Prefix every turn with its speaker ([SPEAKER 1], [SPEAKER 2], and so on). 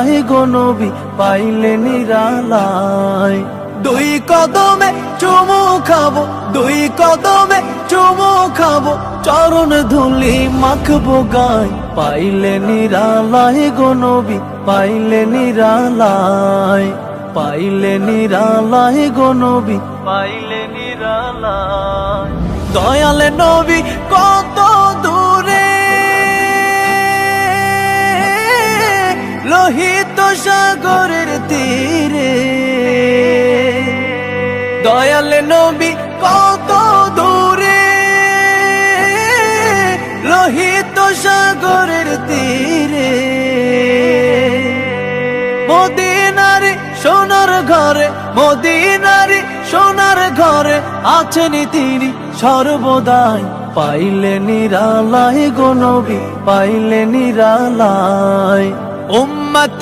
[SPEAKER 1] নিরালায় গো নবী, পাইলে নিরালায়। দুই কদমে চুমু খাব, দুই কদমে চুমু খাব, চরণ ধুলি মাখবো গায়। পাইলে নিরালায় গো নবী, পাইলে নিরালায়। পাইলে নিরালায় গো নবী, পাইলে নিরালায়। দয়ালে নবী, কত লোহিত সাগরের তীরে। দয়াল নবী কত দূরে। লোহিত সাগরের তীরে। মদিনারে সোনার ঘরে, মদিনারে সোনার ঘরে আছেন তিনি সর্বদাই। পাইলে নিরালায় গো নবী পাইলে নিরালায়। Mati.